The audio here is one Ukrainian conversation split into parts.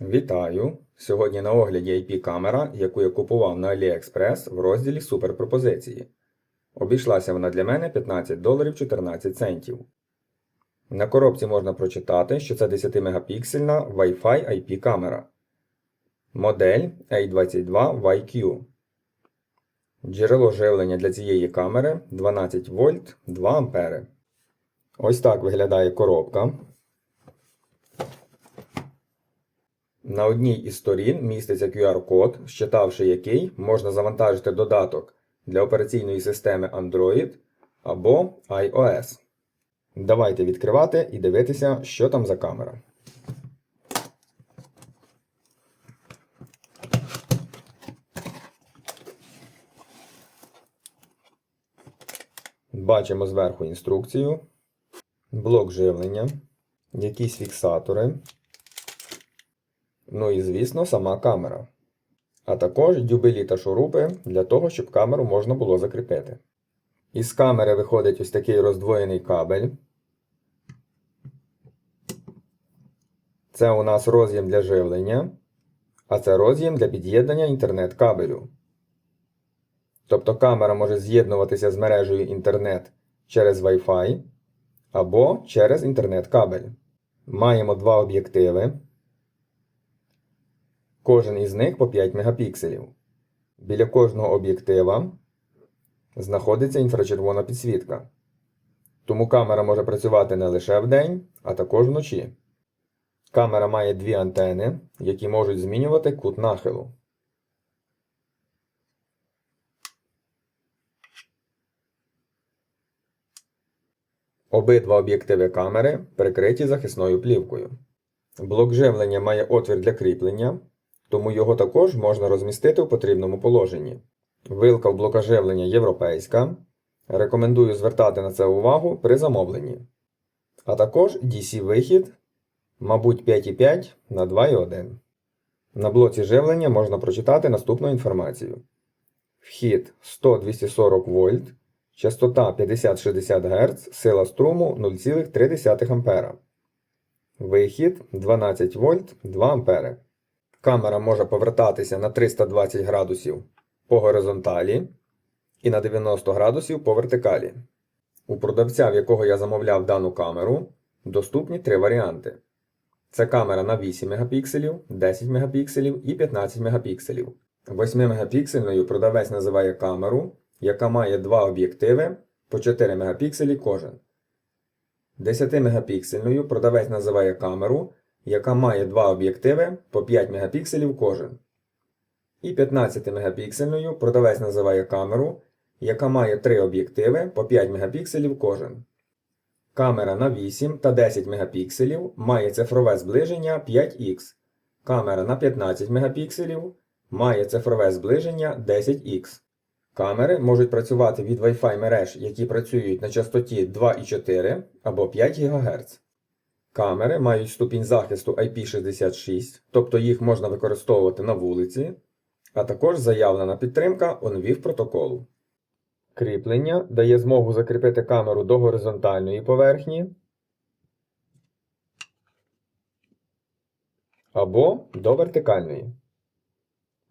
Вітаю! Сьогодні на огляді IP-камера, яку я купував на AliExpress в розділі Суперпропозиції. Обійшлася вона для мене 15 доларів 14 центів. На коробці можна прочитати, що це 10-мегапіксельна Wi-Fi IP-камера. Модель A22YQ. Джерело живлення для цієї камери 12 вольт 2 ампери. Ось так виглядає коробка. На одній із сторін міститься QR-код, щитавши який можна завантажити додаток для операційної системи Android або iOS. Давайте відкривати і дивитися, що там за камера. Бачимо зверху інструкцію, блок живлення, якісь фіксатори. Ну і, звісно, сама камера. А також дюбелі та шурупи для того, щоб камеру можна було закріпити. Із камери виходить ось такий роздвоєний кабель. Це у нас роз'єм для живлення, а це роз'єм для під'єднання інтернет-кабелю. Тобто камера може з'єднуватися з мережею інтернет через Wi-Fi або через інтернет-кабель. Маємо два об'єктиви. Кожен із них по 5 мегапікселів. Біля кожного об'єктива знаходиться інфрачервона підсвітка. Тому камера може працювати не лише вдень, а також вночі. Камера має дві антени, які можуть змінювати кут нахилу. Обидва об'єктиви камери прикриті захисною плівкою. Блок живлення має отвір для кріплення, тому його також можна розмістити у потрібному положенні. Вилка в блока живлення європейська. Рекомендую звертати на це увагу при замовленні. А також DC-вихід, мабуть, 5,5 на 2,1. На блоці живлення можна прочитати наступну інформацію: Вхід 100-240 вольт, частота 50-60 Гц, сила струму 0,3 А. Вихід 12 вольт 2 А. Камера може повертатися на 320 градусів по горизонталі і на 90 градусів по вертикалі. У продавця, в якого я замовляв дану камеру, доступні три варіанти. Це камера на 8 мегапікселів, 10 мегапікселів і 15 мегапікселів. 8-мегапіксельною продавець називає камеру, яка має два об'єктиви по 4 мегапікселі кожен. 10-мегапіксельною продавець називає камеру, яка має два об'єктиви по 5 мегапікселів кожен. І 15-мегапіксельною продавець називає камеру, яка має три об'єктиви по 5 мегапікселів кожен. Камера на 8 та 10 мегапікселів має цифрове зближення 5х. Камера на 15 мегапікселів має цифрове зближення 10х. Камери можуть працювати від Wi-Fi мереж, які працюють на частоті 2,4 або 5 ГГц. Камери мають ступінь захисту IP66, тобто їх можна використовувати на вулиці, а також заявлена підтримка ONVIF протоколу. Кріплення дає змогу закріпити камеру до горизонтальної поверхні або до вертикальної.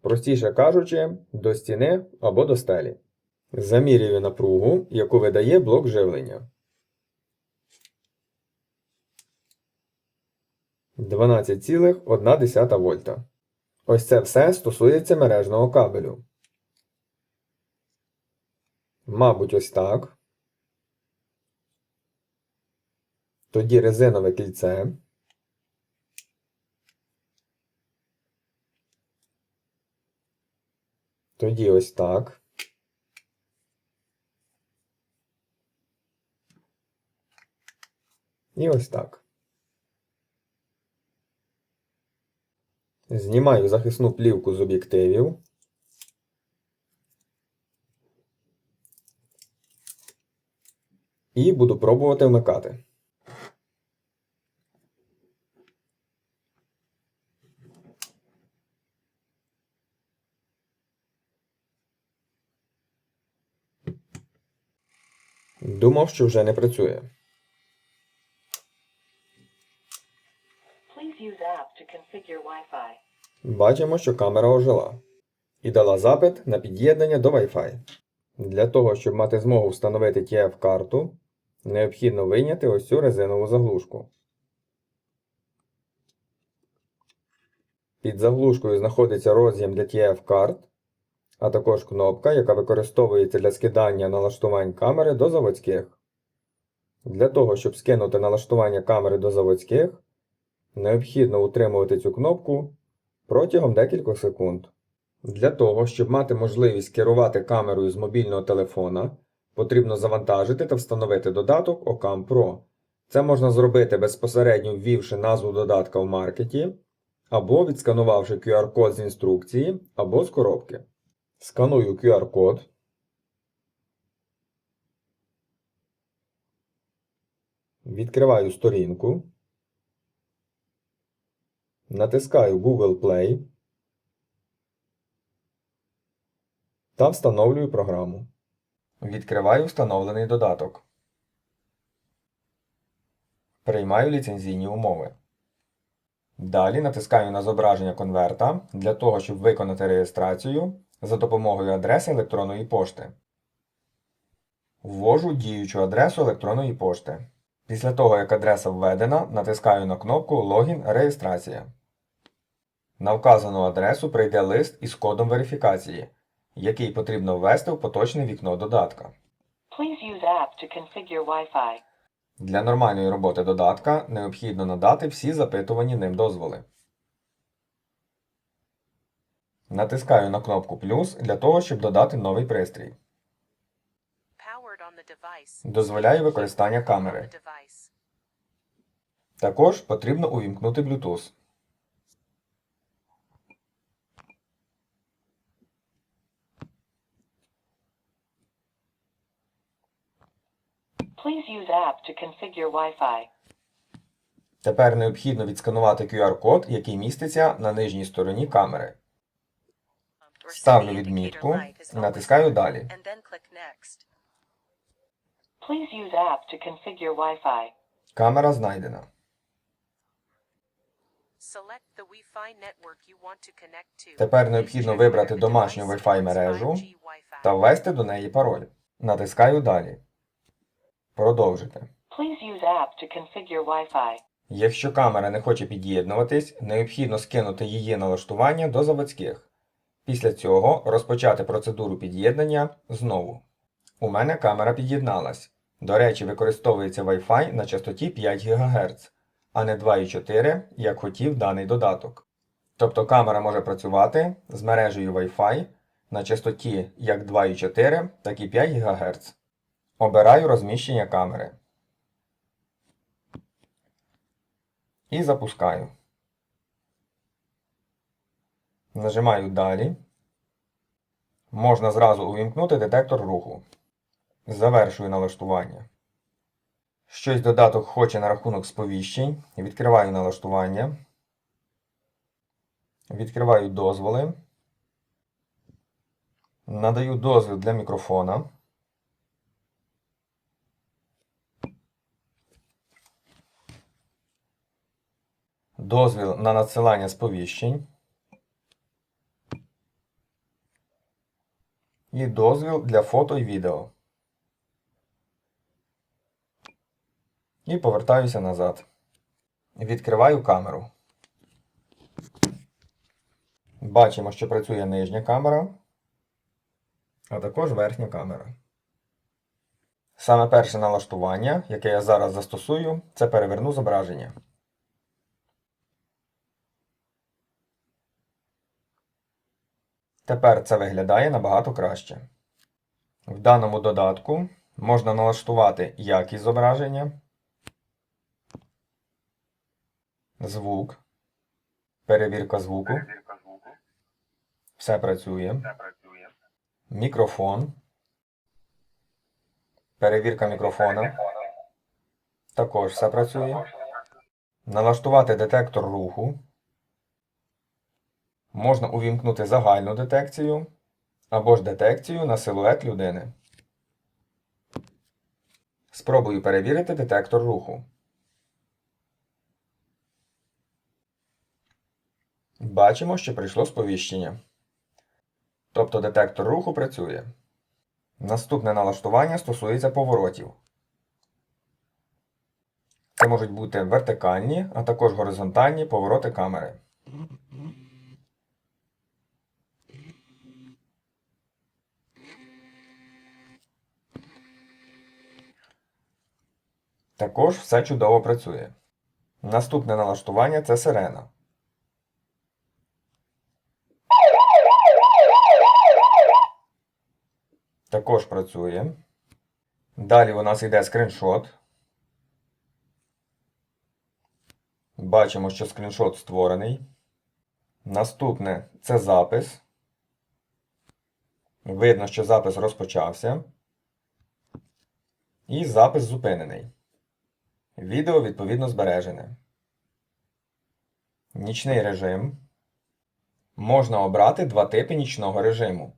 Простіше кажучи, до стіни або до стелі. Замірюю напругу, яку видає блок живлення. 12,1 вольта. Ось це все стосується мережного кабелю. Мабуть, ось так. Тоді резинове кільце. Тоді ось так. І ось так. Знімаю захисну плівку з об'єктивів. І буду пробувати вмикати. Думав, що вже не працює. Please use app to configure Wi-Fi. Бачимо, що камера ожила і дала запит на під'єднання до Wi-Fi. Для того, щоб мати змогу встановити TF-карту, необхідно вийняти ось цю резинову заглушку. Під заглушкою знаходиться роз'єм для TF-карт, а також кнопка, яка використовується для скидання налаштувань камери до заводських. Для того, щоб скинути налаштування камери до заводських, необхідно утримувати цю кнопку протягом декількох секунд. Для того, щоб мати можливість керувати камерою з мобільного телефона, потрібно завантажити та встановити додаток Ocam Pro. Це можна зробити безпосередньо ввівши назву додатка в маркеті, або відсканувавши QR-код з інструкції, або з коробки. Сканую QR-код. Відкриваю сторінку. Натискаю Google Play та встановлюю програму. Відкриваю встановлений додаток. Приймаю ліцензійні умови. Далі натискаю на зображення конверта для того, щоб виконати реєстрацію за допомогою адреси електронної пошти. Ввожу діючу адресу електронної пошти. Після того, як адреса введена, натискаю на кнопку Логін Реєстрація. На вказану адресу прийде лист із кодом верифікації, який потрібно ввести в поточне вікно додатка. Please use app to configure Wi-Fi. Для нормальної роботи додатка необхідно надати всі запитувані ним дозволи. Натискаю на кнопку плюс для того, щоб додати новий пристрій. Дозволяє використання камери. Також потрібно увімкнути Bluetooth. Please use app to configure Wi-Fi. Тепер необхідно відсканувати QR-код, який міститься на нижній стороні камери. Ставлю відмітку, натискаю далі. And then click next. Please use app to configure Wi-Fi. Камера знайдена. Тепер необхідно вибрати домашню Wi-Fi мережу 5G Wi-Fi. та ввести до неї пароль. Натискаю далі. Продовжити. Please use app to configure Wi-Fi. Якщо камера не хоче під'єднуватись, необхідно скинути її налаштування до заводських. Після цього розпочати процедуру під'єднання знову. У мене камера під'єдналась. До речі, використовується Wi-Fi на частоті 5 ГГц, а не 2,4, як хотів даний додаток. Тобто камера може працювати з мережею Wi-Fi на частоті як 2,4, так і 5 ГГц. Обираю розміщення камери. І запускаю. Нажимаю Далі. Можна зразу увімкнути детектор руху. Завершую налаштування. Щось додаток хоче на рахунок сповіщень. Відкриваю налаштування. Відкриваю дозволи. Надаю дозвіл для мікрофона. Дозвіл на надсилання сповіщень. І дозвіл для фото і відео. І повертаюся назад. Відкриваю камеру. Бачимо, що працює нижня камера, а також верхня камера. Саме перше налаштування, яке я зараз застосую, це переверну зображення. Тепер це виглядає набагато краще. В даному додатку можна налаштувати якість зображення, звук, перевірка звуку. Все працює. Мікрофон. Перевірка мікрофона. Також все працює. Налаштувати детектор руху. Можна увімкнути загальну детекцію або ж детекцію на силует людини. Спробую перевірити детектор руху. Бачимо, що прийшло сповіщення. Тобто детектор руху працює. Наступне налаштування стосується поворотів. Це можуть бути вертикальні, а також горизонтальні повороти камери. Також все чудово працює. Наступне налаштування це сирена. Також працює. Далі у нас йде скріншот. Бачимо, що скріншот створений. Наступне це запис. Видно, що запис розпочався. І запис зупинений. Відео відповідно збережене. Нічний режим. Можна обрати два типи нічного режиму.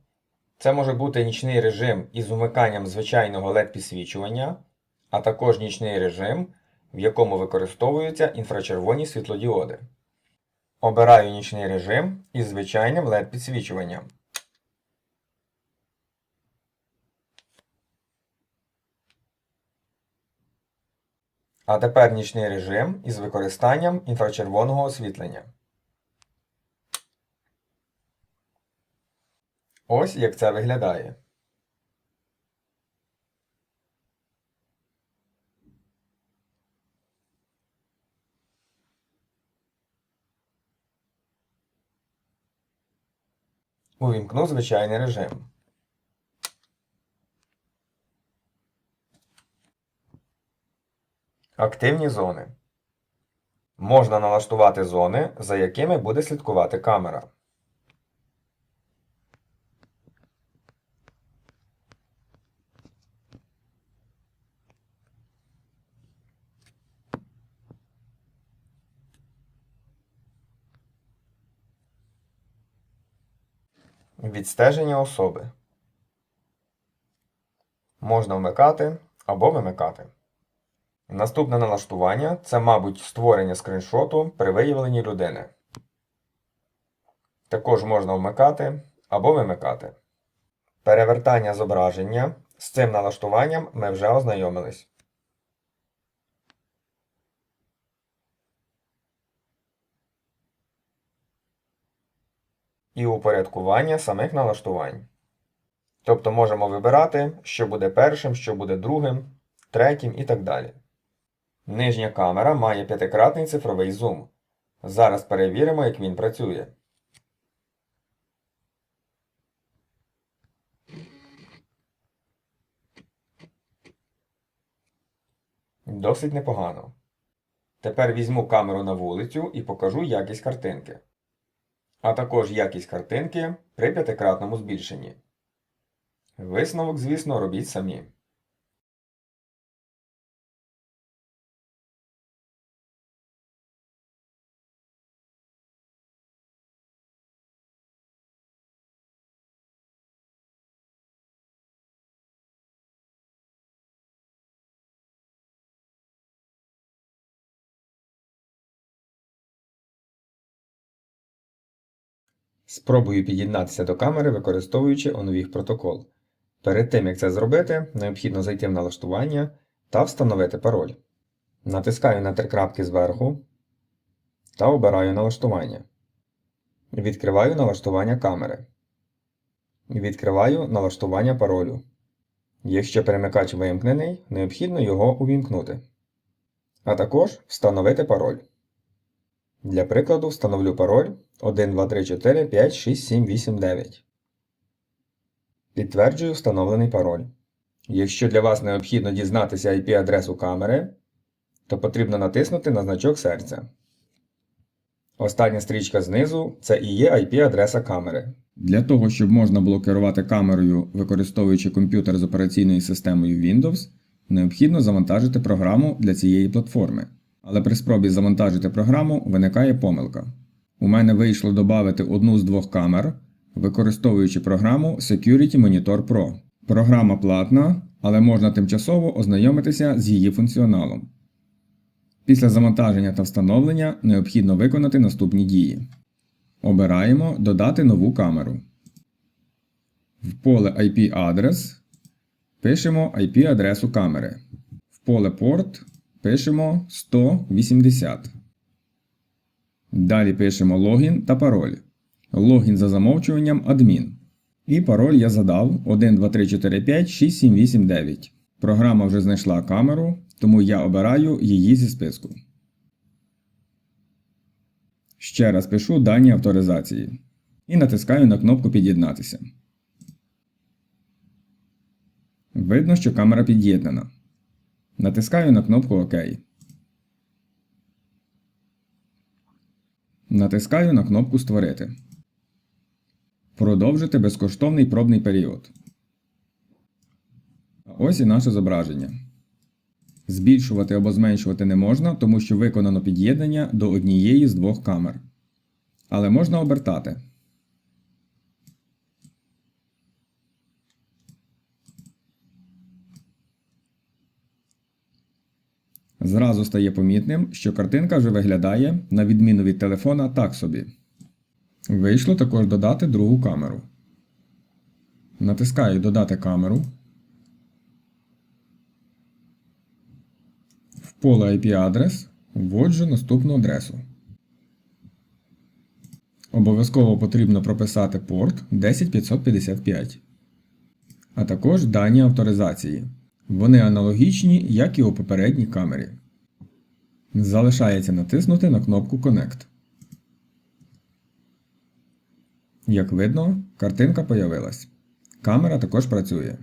Це може бути нічний режим із умиканням звичайного LED-підсвічування, а також нічний режим, в якому використовуються інфрачервоні світлодіоди. Обираю нічний режим із звичайним LED-підсвічуванням. А тепер нічний режим із використанням інфрачервоного освітлення. Ось як це виглядає. Увімкну звичайний режим. Активні зони. Можна налаштувати зони, за якими буде слідкувати камера. Відстеження особи. Можна вмикати або вимикати. Наступне налаштування це, мабуть, створення скріншоту при виявленні людини. Також можна вмикати або вимикати. Перевертання зображення. З цим налаштуванням ми вже ознайомились. І упорядкування самих налаштувань. Тобто можемо вибирати, що буде першим, що буде другим, третім і так далі. Нижня камера має п'ятикратний цифровий зум. Зараз перевіримо, як він працює. Досить непогано. Тепер візьму камеру на вулицю і покажу якість картинки. А також якість картинки при п'ятикратному збільшенні. Висновок, звісно, робіть самі. Спробую під'єднатися до камери, використовуючи оновіг протокол. Перед тим, як це зробити, необхідно зайти в налаштування та встановити пароль. Натискаю на три крапки зверху та обираю налаштування. Відкриваю налаштування камери. Відкриваю налаштування паролю. Якщо перемикач вимкнений, необхідно його увімкнути. А також встановити пароль. Для прикладу встановлю пароль 1, 2, 3, 4, 5, 6, 7, 8, 9. Підтверджую встановлений пароль. Якщо для вас необхідно дізнатися IP-адресу камери, то потрібно натиснути на значок серця. Остання стрічка знизу це і є IP-адреса камери. Для того, щоб можна було керувати камерою, використовуючи комп'ютер з операційною системою Windows, необхідно завантажити програму для цієї платформи. Але при спробі завантажити програму виникає помилка. У мене вийшло додати одну з двох камер, використовуючи програму Security Monitor Pro. Програма платна, але можна тимчасово ознайомитися з її функціоналом. Після завантаження та встановлення необхідно виконати наступні дії. Обираємо Додати нову камеру. В поле IP адрес пишемо IP-адресу камери. В поле порт пишемо 180. Далі пишемо логін та пароль. Логін за замовчуванням адмін. І пароль я задав 1, 2, 3, 4, 5, 6, 7, 8, 9. Програма вже знайшла камеру, тому я обираю її зі списку. Ще раз пишу дані авторизації і натискаю на кнопку Під'єднатися. Видно, що камера під'єднана. Натискаю на кнопку ОК. Натискаю на кнопку Створити. Продовжити безкоштовний пробний період. Ось і наше зображення. Збільшувати або зменшувати не можна, тому що виконано під'єднання до однієї з двох камер. Але можна обертати. Зразу стає помітним, що картинка вже виглядає, на відміну від телефона, так собі. Вийшло також додати другу камеру. Натискаю Додати камеру. В поле IP-адрес вводжу наступну адресу. Обов'язково потрібно прописати порт 10555, а також дані авторизації. Вони аналогічні, як і у попередній камері. Залишається натиснути на кнопку Connect. Як видно, картинка появилась. Камера також працює.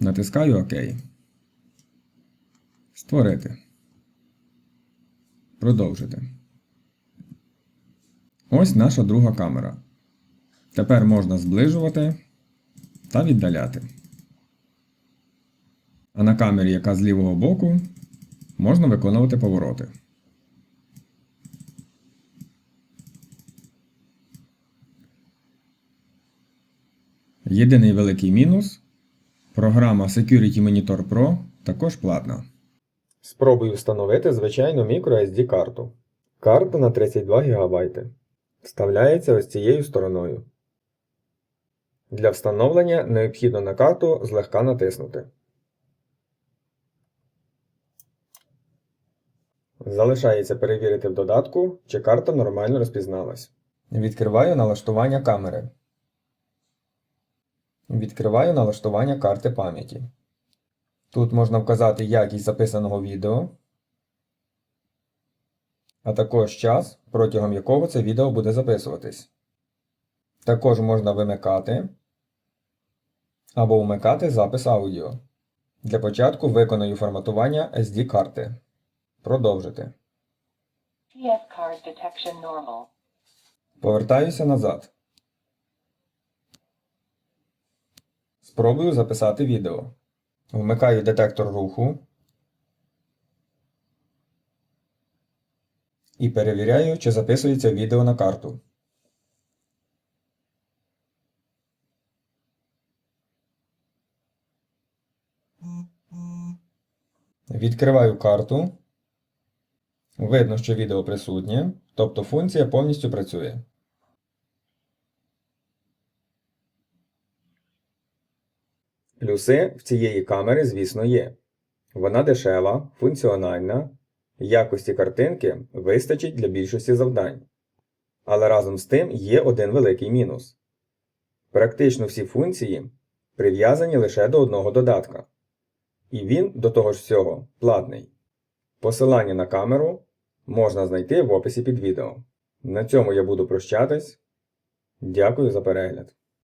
Натискаю ОК. Створити. Продовжити. Ось наша друга камера. Тепер можна зближувати та віддаляти. А на камері, яка з лівого боку, можна виконувати повороти. Єдиний великий мінус програма Security Monitor Pro також платна. Спробую встановити звичайну microSD карту. Карта на 32 ГБ. Вставляється ось цією стороною. Для встановлення необхідно на карту злегка натиснути. Залишається перевірити в додатку, чи карта нормально розпізналась. Відкриваю налаштування камери. Відкриваю налаштування карти пам'яті. Тут можна вказати якість записаного відео, а також час, протягом якого це відео буде записуватись. Також можна вимикати або вмикати запис аудіо. Для початку виконую форматування SD карти. Продовжити. TF card detection normal. Повертаюся назад. Спробую записати відео. Вмикаю детектор руху і перевіряю, чи записується відео на карту. Відкриваю карту. Видно, що відео присутнє, тобто функція повністю працює. Плюси в цієї камери, звісно, є. Вона дешева, функціональна, якості картинки вистачить для більшості завдань. Але разом з тим є один великий мінус. Практично всі функції прив'язані лише до одного додатка. І він, до того ж всього, платний. Посилання на камеру можна знайти в описі під відео. На цьому я буду прощатись. Дякую за перегляд.